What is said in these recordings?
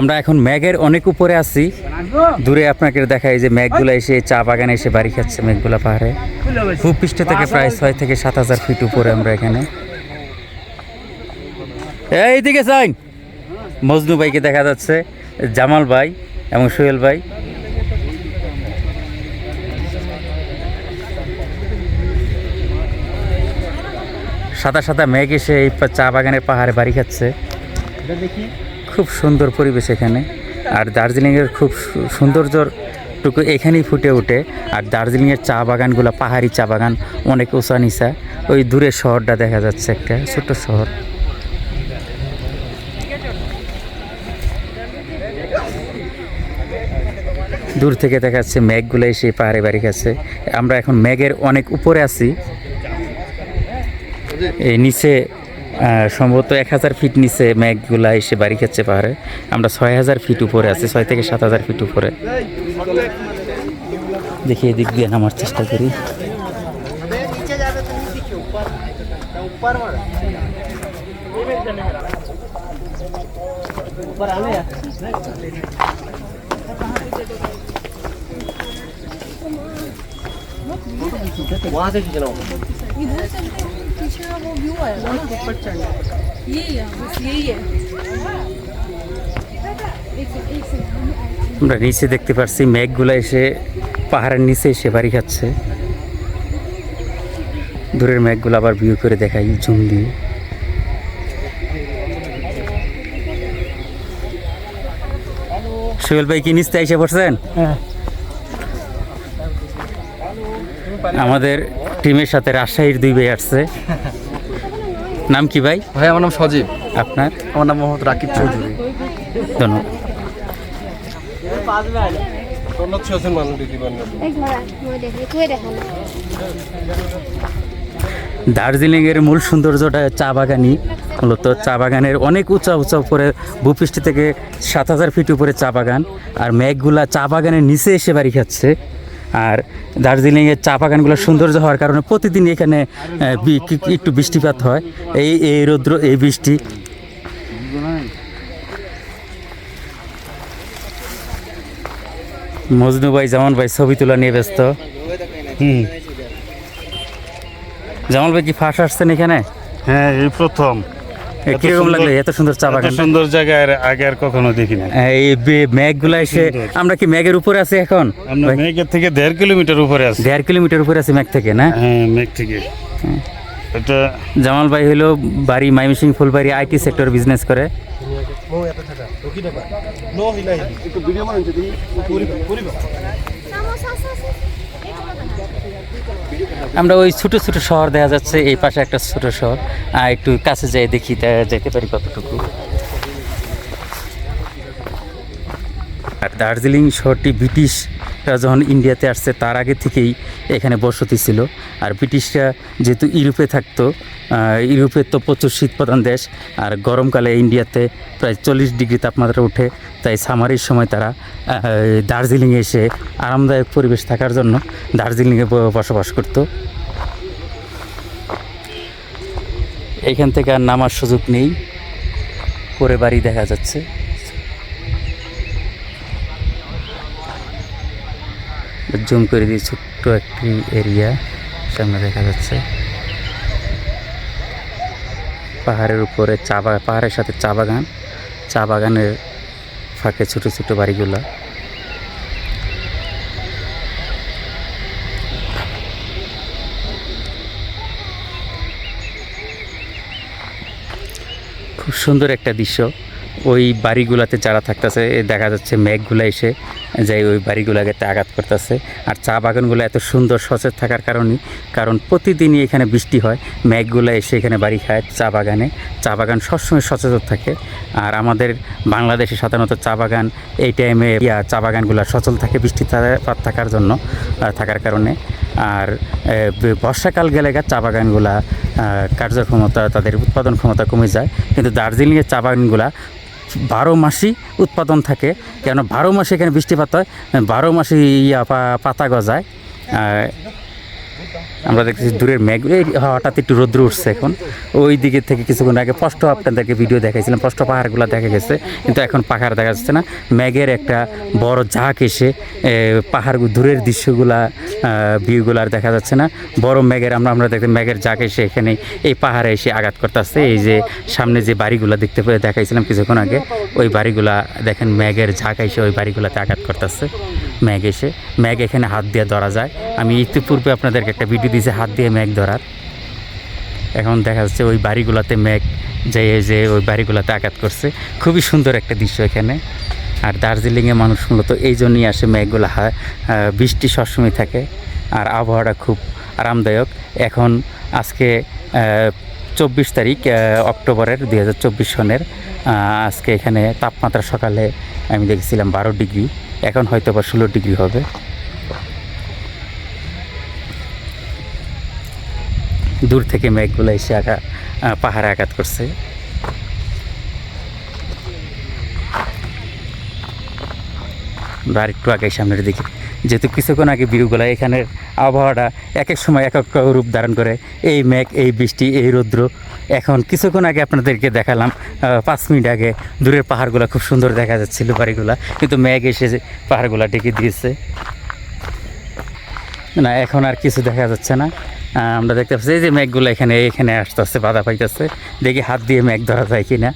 আমরা এখন ম্যাগের অনেক উপরে আছি। দূরে আপনাকে দেখাই যে ম্যাগগুলো এসে চা বাগানে এসে বাড়ি খাচ্ছে ম্যাগগুলো পাহাড়ে। খুব ভূপৃষ্ঠ থেকে প্রায় ছয় থেকে সাত হাজার ফিট উপরে আমরা এখানে। এইদিকে সাইন মজনু ভাইকে দেখা যাচ্ছে, জামাল ভাই এবং সোহেল ভাই। সাদা সাদা মেঘ এসে এই চা বাগানের পাহাড়ে বাড়ি খাচ্ছে। খুব সুন্দর পরিবেশ এখানে। আর দার্জিলিংয়ের খুব সৌন্দর্যটুকু এখানেই ফুটে ওঠে। আর দার্জিলিংয়ের চা বাগানগুলো, পাহাড়ি চা বাগান, অনেক উঁচা নিচা। ওই দূরের শহরটা দেখা যাচ্ছে একটা, ছোট্ট শহর। দূর থেকে দেখা যাচ্ছে মেঘগুলো এসে পাহাড়ে বাড়ি গেছে আমরা এখন মেঘের অনেক উপরে আছি। এই নিচে সম্ভবত এক হাজার ফিট নিচে মেঘগুলা এসে বাড়ি খাচ্ছে পাহাড়ে আমরা ছয় হাজার ফিট উপরে আছি ছয় থেকে সাত হাজার ফিট উপরে দেখি এদিক দিয়ে নামার চেষ্টা করি नीचे जावे तो नहीं दिखे ऊपर ऊपर मारा ऊपर आवे यार वहाँ से खींचना होगा इधर से पीछे का वो व्यू आएगा ना ऊपर चढ़ने यही है बस यही है एक सेकंड एक सेकंड हम आए আমরা নিচে দেখতে পাচ্ছি মেঘগুলা এসে পাহাড়ের নিচে এসে বাড়ি খাচ্ছে দূরের মেঘগুলো আবার ভিউ করে দেখাই জুম দিয়ে সোহেল ভাই কি নিচতে এসে পড়ছেন আমাদের টিমের সাথে রাজশাহীর দুই ভাই আসছে নাম কি ভাই? ভাই আমার নাম সজীব। আপনার? আমার নাম মোহাম্মদ রাকিব চৌধুরী। ধন্যবাদ। দার্জিলিংয়ের মূল সৌন্দর্যটা চা বাগানই। মূলত চা বাগানের অনেক উঁচা উঁচা উপরে ভূপৃষ্ঠ থেকে সাত হাজার ফিট উপরে চা বাগান। আর মেঘগুলা চা বাগানের নিচে এসে বাড়ি খাচ্ছে। আর দার্জিলিংয়ের চা বাগানগুলো সৌন্দর্য হওয়ার কারণে প্রতিদিন এখানে একটু বৃষ্টিপাত হয়। এই এই রৌদ্র, এই বৃষ্টি। মজনু ভাই, জামান ভাই, ছবি তোলা নিয়ে ব্যস্ত। হুম। জামাল ভাই কি ফাঁস আসছেন এখানে? হ্যাঁ এই প্রথম। কীরকম লাগল? এত সুন্দর চা বাগান? সুন্দর জায়গায় আর আগে আর কখনো দেখি না এই এসে আমরা কি ম্যাগের উপরে আছি এখন? আমরা মেঘের থেকে দেড় কিলোমিটার উপরে আছি। দেড় কিলোমিটার উপরে আছি ম্যাগ থেকে না? হ্যাঁ মেঘ থেকে। এটা জামাল ভাই হলো বাড়ি Mymensingh Phulbari IT sector business করে। আমরা ওই ছোট ছোট শহর দেখা যাচ্ছে, এই পাশে একটা ছোট শহর। আর একটু কাছে যাই দেখি যেতে পারি কতটুকু। আর দার্জিলিং শহরটি ব্রিটিশরা যখন ইন্ডিয়াতে আসছে, তার আগে থেকেই এখানে বসতি ছিল। আর ব্রিটিশরা যেহেতু ইউরোপে থাকতো ইউরোপের তো প্রচুর শীত প্রধান দেশ, আর গরমকালে ইন্ডিয়াতে প্রায় চল্লিশ ডিগ্রি তাপমাত্রা ওঠে তাই সামারির সময় তারা দার্জিলিংয়ে এসে আরামদায়ক পরিবেশ থাকার জন্য দার্জিলিংয়ে বসবাস করতো। এখান থেকে আর নামার সুযোগ নেই। পরে বাড়ি দেখা যাচ্ছে। জুম করে দিয়ে ছোট্ট একটি এরিয়া, সামনে দেখা যাচ্ছে। পাহাড়ের উপরে চা বাগান পাহাড়ের সাথে চা বাগান। চা বাগানের ফাঁকে ছোট ছোট বাড়িগুলো। খুব সুন্দর একটা দৃশ্য। ওই বাড়িগুলাতে যারা থাকতেছে দেখা যাচ্ছে মেঘগুলা এসে যাই ওই বাড়িগুলাকে আঘাত করতেছে। আর চা বাগানগুলো এত সুন্দর সচেত থাকার কারণেই কারণ প্রতিদিনই এখানে বৃষ্টি হয়, মেঘগুলা এসে এখানে বাড়ি খায় চা বাগানে। চা বাগান সবসময় সচেতন থাকে। আর আমাদের বাংলাদেশে সাধারণত চা বাগান এই টাইমে ইয়া চা বাগানগুলো সচল থাকে বৃষ্টিপাত থাকার জন্য থাকার কারণে। আর বর্ষাকাল গেলে চা বাগানগুলা কার্যক্ষমতা, তাদের উৎপাদন ক্ষমতা কমে যায়। কিন্তু দার্জিলিংয়ের চা বাগানগুলা বারো মাসই উৎপাদন থাকে। কেন বারো মাসে এখানে বৃষ্টিপাত হয়, বারো মাসে ইয়া পাতা গজায়। আমরা দেখতেছি দূরের মেঘ। এই হঠাৎ একটু রৌদ্র উঠছে এখন। ওই দিকে থেকে কিছুক্ষণ আগে স্পষ্ট আপনাদেরকে ভিডিও দেখাইছিলাম, স্পষ্ট পাহাড়গুলো দেখা গেছে, কিন্তু এখন পাহাড় দেখা যাচ্ছে না। মেঘের একটা বড় ঝাঁক এসে পাহাড় দূরের দৃশ্যগুলা ভিউগুলো আর দেখা যাচ্ছে না। বড় মেঘের, আমরা আমরা দেখতে মেঘের ঝাঁক এসে এখানে এই পাহাড়ে এসে আঘাত করতেছে। এই যে সামনে যে বাড়িগুলো দেখতে পেয়ে দেখাইছিলাম কিছুক্ষণ আগে, ওই বাড়িগুলা দেখেন মেঘের ঝাঁক এসে ওই বাড়িগুলোতে আঘাত করতেছে। মেঘ এসে মেঘ এখানে হাত দিয়ে ধরা যায়। আমি ইতিপূর্বে আপনাদেরকে একটা ভিডিও দিয়েছি, হাত দিয়ে মেঘ ধরার। এখন দেখা যাচ্ছে ওই বাড়িগুলোতে মেঘ যে যে ওই বাড়িগুলোতে আঘাত করছে। খুবই সুন্দর একটা দৃশ্য এখানে। আর দার্জিলিংয়ে মানুষ মূলত এই জন্যই আসে মেঘগুলো হয় বৃষ্টি সবসময় থাকে। আর আবহাওয়াটা খুব আরামদায়ক। এখন আজকে চব্বিশ তারিখ অক্টোবরের দুই হাজার চব্বিশ সনের আজকে এখানে তাপমাত্রা সকালে আমি দেখেছিলাম বারো ডিগ্রি, এখন হয়তো বা ষোলো ডিগ্রি হবে। দূর থেকে মেঘগুলো এসে আঘা পাহাড়ে আঘাত করছে। আমরা আরেকটু আগে সামনের দিকে। যেহেতু কিছুক্ষণ আগে বিরুগুলা এখানের আবহাওয়াটা এক এক সময় এক এক রূপ ধারণ করে। এই মেঘ, এই বৃষ্টি, এই রৌদ্র। এখন কিছুক্ষণ আগে আপনাদেরকে দেখালাম পাঁচ মিনিট আগে দূরের পাহাড়গুলো খুব সুন্দর দেখা যাচ্ছিল বাড়িগুলা, কিন্তু মেঘ এসে পাহাড়গুলা ডেকে দিয়েছে। না, এখন আর কিছু দেখা যাচ্ছে না। আমরা দেখতে পাচ্ছি, এই যে মেঘগুলো এখানে এখানে আসতে আসতে বাধা পাইতেছে। দেখি হাত দিয়ে মেঘ ধরা যায় কিনা।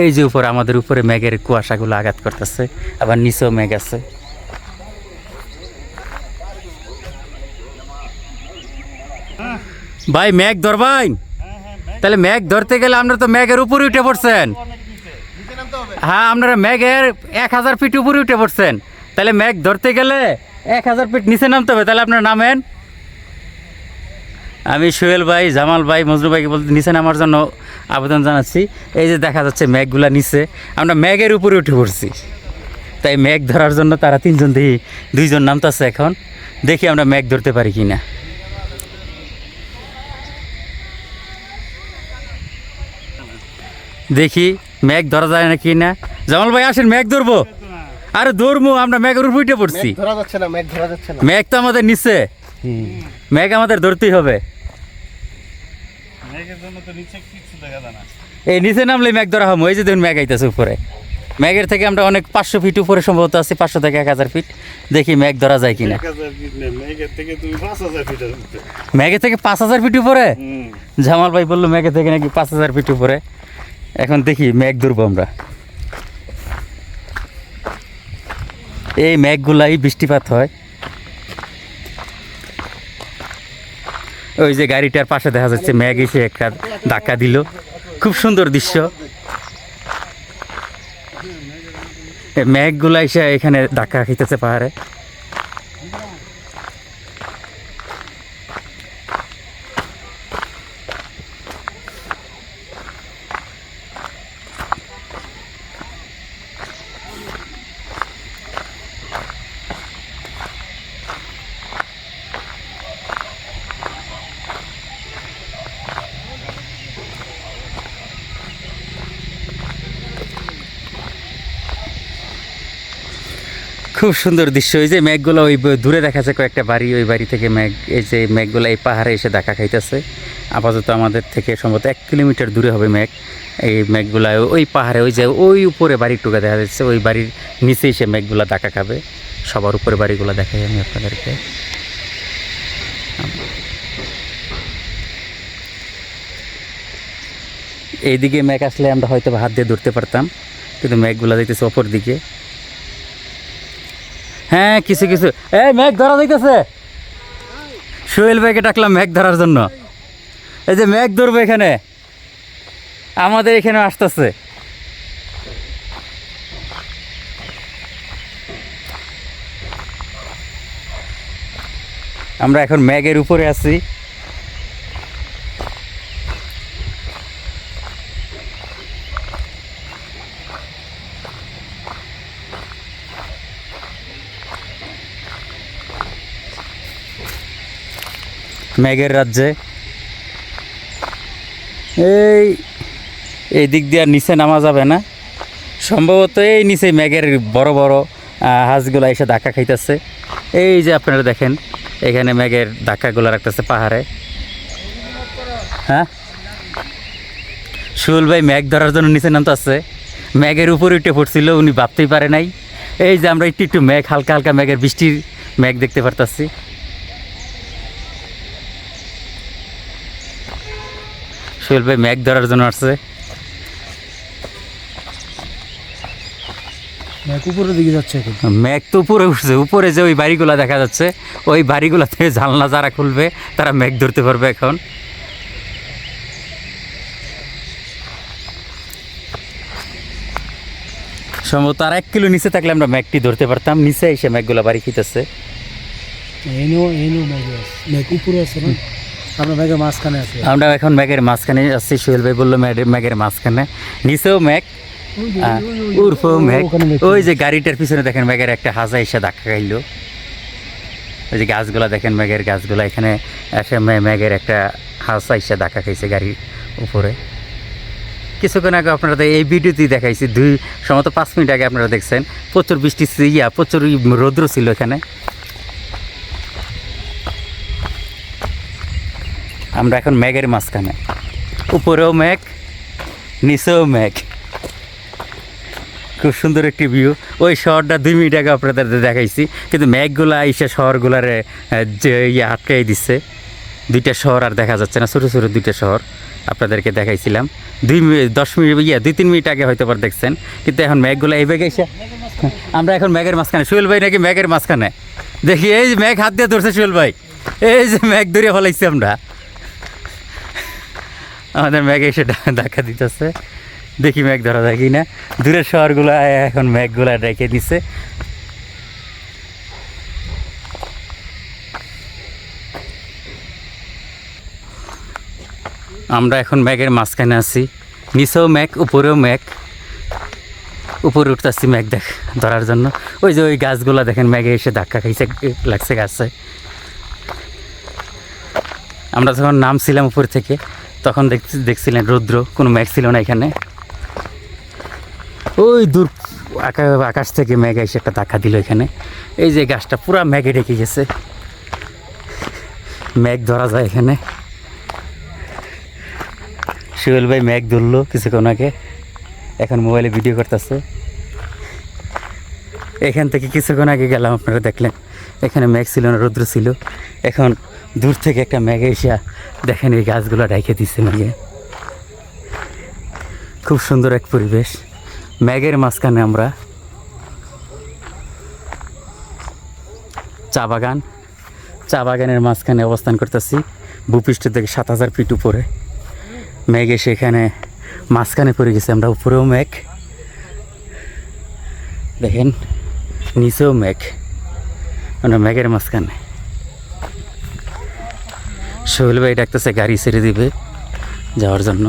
এই যে উপরে আমাদের উপরে মেঘের কুয়াশাগুলো আঘাত করতেছে, আবার নিচেও মেঘ আছে। ভাই, মেঘ ধরবাই তাহলে মেঘ ধরতে গেলে আপনারা তো মেঘের উপরে উঠে পড়ছেন। হ্যাঁ আপনারা মেঘের এক হাজার ফিট উপরে উঠে পড়ছেন। তাহলে মেঘ ধরতে গেলে এক হাজার ফিট নিচে নামতে হবে। তাহলে আপনার নামেন। আমি সোহেল ভাই জামাল ভাই মজরু ভাইকে বলতে নিচে নামার জন্য আবেদন জানাচ্ছি। এই যে দেখা যাচ্ছে মেঘগুলা নিচে আমরা মেঘের উপরে উঠে পড়ছি। তাই মেঘ ধরার জন্য তারা তিনজন দেখি দুইজন নামতেছে এখন। দেখি আমরা মেঘ ধরতে পারি কি না দেখি মেঘ ধরা যায় না কি না। জামাল ভাই আসেন মেঘ ধরবো। আরে ধরবো আমরা মেঘের উপরে উঠে পড়ছি। মেঘ তো আমাদের নিচে। মেঘ আমাদের ধরতেই হবে। এই নিচে নামলে মেঘ ধরা হব এই যে দেখুন মেঘ আইতেছে উপরে। মেঘের থেকে আমরা অনেক পাঁচশো ফিট উপরে সম্ভবত আছি পাঁচশো থেকে এক হাজার ফিট দেখি মেঘ ধরা যায় কিনা। মেঘের থেকে পাঁচ হাজার ফিট উপরে। জামাল ভাই বলল মেঘের থেকে নাকি পাঁচ হাজার ফিট উপরে। এখন দেখি মেঘ ধরবো আমরা। এই মেঘগুলাই বৃষ্টিপাত হয়। ওই যে গাড়িটার পাশে দেখা যাচ্ছে ম্যাগ এসে একটা ধাক্কা দিল। খুব সুন্দর দৃশ্য। ম্যাগগুলো এসে এখানে ধাক্কা খেতেছে পাহাড়ে। খুব সুন্দর দৃশ্য। এই যে মেঘগুলো ওই দূরে দেখা যাচ্ছে কয়েকটা বাড়ি, ওই বাড়ি থেকে মেঘ, এই যে মেঘগুলো এই পাহাড়ে এসে দেখা খাইতেছে। আপাতত আমাদের থেকে সম্ভবত এক কিলোমিটার দূরে হবে মেঘ। এই মেঘগুলা ওই পাহাড়ে, ওই যে ওই উপরে বাড়ির টুকা দেখা যাচ্ছে, ওই বাড়ির নিচে এসে মেঘগুলা দেখা খাবে। সবার উপরে বাড়িগুলো দেখাই আমি আপনাদেরকে। এইদিকে মেঘ আসলে আমরা হয়তো হাত দিয়ে ধরতে পারতাম, কিন্তু মেঘগুলা যাইতেছে অপর দিকে হ্যাঁ কিছু কিছু। এই মেঘ ধরা যাইতেছে। সোহেল ভাইকে ডাকলাম মেঘ ধরার জন্য। এই যে মেঘ ধরবে এখানে। আমাদের এখানে আসতেছে। আমরা এখন ম্যাগের উপরে আছি। মেঘের রাজ্যে। এই এই দিক দিয়ে আর নিচে নামা যাবে না। সম্ভবত এই নিচে মেঘের বড় বড় হাঁসগুলা এসে ধাক্কা খাইতেছে। এই যে আপনারা দেখেন, এখানে মেঘের ধাক্কাগুলো রাখতেছে পাহাড়ে। হ্যাঁ? শুল ভাই ম্যাগ ধরার জন্য নিচে নামতেছে। ম্যাগের উপরে উঠে পড়ছিল, উনি ভাবতেই পারে নাই। এই যে আমরা একটু একটু ম্যাগ হালকা হালকা ম্যাগের বৃষ্টির ম্যাগ দেখতে পারতাছি। শুল ভাই ম্যাগ ধরার জন্য আসছে। উপরের দিকে যাচ্ছে ম্যাগ তো উপরে উঠছে উপরে যে ওই বাড়িগুলো দেখা যাচ্ছে ওই বাড়িগুলো থেকে জানলা যারা খুলবে তারা ম্যাগ ধরতে পারবে এখন। সম্ভবত আর এক কিলো নিচে থাকলে আমরা ম্যাগটি ধরতে পারতাম নিচে এসে ম্যাগগুলো বাড়ি খেতেছে এনো এনো ম্যাগে ম্যাগ উপরে আছে না? আমরা ম্যাগের মাঝখানে আছে। আমরা এখন ম্যাগের মাঝখানে আসছি সোহেল ভাই বলল ম্যাগ- ম্যাগের মাঝখানে। নিচেও ম্যাগ আহ, উর্ফেও ম্যাগ। ওই যে গাড়িটার পিছনে দেখেন ম্যাগের একটা হাজা এসে ধাক্কা খাইলো। ওই যে গাছগুলা দেখেন ম্যাগের গাছগুলা এখানে এসে ম্যাগের একটা হাজা এসে ধাক্কা খাইছে গাড়ির উপরে। কিছুক্ষণ আগে আপনারা এই ভিডিওতেই দেখাইছি দুই সম্ভবত পাঁচ মিনিট আগে আপনারা দেখছেন। প্রচুর বৃষ্টি ইয়া প্রচুর রৌদ্র ছিল এখানে। আমরা এখন ম্যাগের মাঝখানে। উপরেও ম্যাগ নিচেও ম্যাগ খুব সুন্দর একটি ভিউ ওই শহরটা দুই মিনিট আগে আপনাদের দেখাইছি, কিন্তু ম্যাগগুলা এসে শহরগুলারে যে ইয়ে আটকাই দিচ্ছে দুইটা শহর আর দেখা যাচ্ছে না, ছোটো ছোটো দুইটা শহর আপনাদেরকে দেখাইছিলাম। দুই মিনিট দশ মিনিট, ইয়া, দুই তিন মিনিট আগে হয়তো আবার দেখছেন, কিন্তু এখন ম্যাগগুলো এই বেগে এসে আমরা এখন ম্যাগের মাঝখানে। সুয়েল ভাই নাকি ম্যাগের মাঝখানে? দেখি, এই যে ম্যাগ হাত দিয়ে ধরছে সুয়েল ভাই। এই যে ম্যাগ ধরে ফলাইছি আমরা। আমাদের ম্যাগ এসে ধাক্কা দিতেছে। দেখি ম্যাগ ধরা যায় কি না দূরের শহরগুলো এখন ম্যাগগুলো রেখে দিছে। আমরা এখন ম্যাগের মাঝখানে আছি। নিচেও ম্যাগ, উপরেও ম্যাগ। উপরে উঠতেছি ম্যাগ দেখ, ধরার জন্য। ওই যে ওই গাছগুলো দেখেন, ম্যাগে এসে ধাক্কা খাইছে লাগছে গাছে। আমরা যখন নামছিলাম উপর থেকে তখন দেখছি দেখছিলেন রৌদ্র, কোনো ম্যাগ ছিল না এখানে। ওই দূর আকা- আকাশ থেকে ম্যাগ এসে একটা ধাক্কা দিল এখানে। এই যে গাছটা পুরা ম্যাগে ঢেকে গেছে। ম্যাগ ধরা যায় এখানে। সুহেল ভাই ম্যাগ ধরলো কিছুক্ষণ আগে। এখন মোবাইলে ভিডিও করতেছে। এখান থেকে কিছুক্ষণ আগে গেলাম, আপনারা দেখলেন। এখানে ম্যাগ ছিল না, রৌদ্র ছিল। এখন দূর থেকে একটা ম্যাগে এসে দেখেন এই গাছগুলো রেখে দিচ্ছে ম্যাগে খুব সুন্দর এক পরিবেশ। ম্যাগের মাঝখানে আমরা চা বাগান। চা বাগানের মাঝখানে অবস্থান করতেছি। ভূপৃষ্ঠ থেকে সাত হাজার ফিট উপরে। মেঘ এসে এখানে মাঝখানে পড়ে গেছে। আমরা উপরেও মেঘ। দেখেন, নিচেও মেঘ। আমরা মেঘের মাঝখানে। সোহেল ভাই ডাকতেছে গাড়ি ছেড়ে দিবে যাওয়ার জন্য।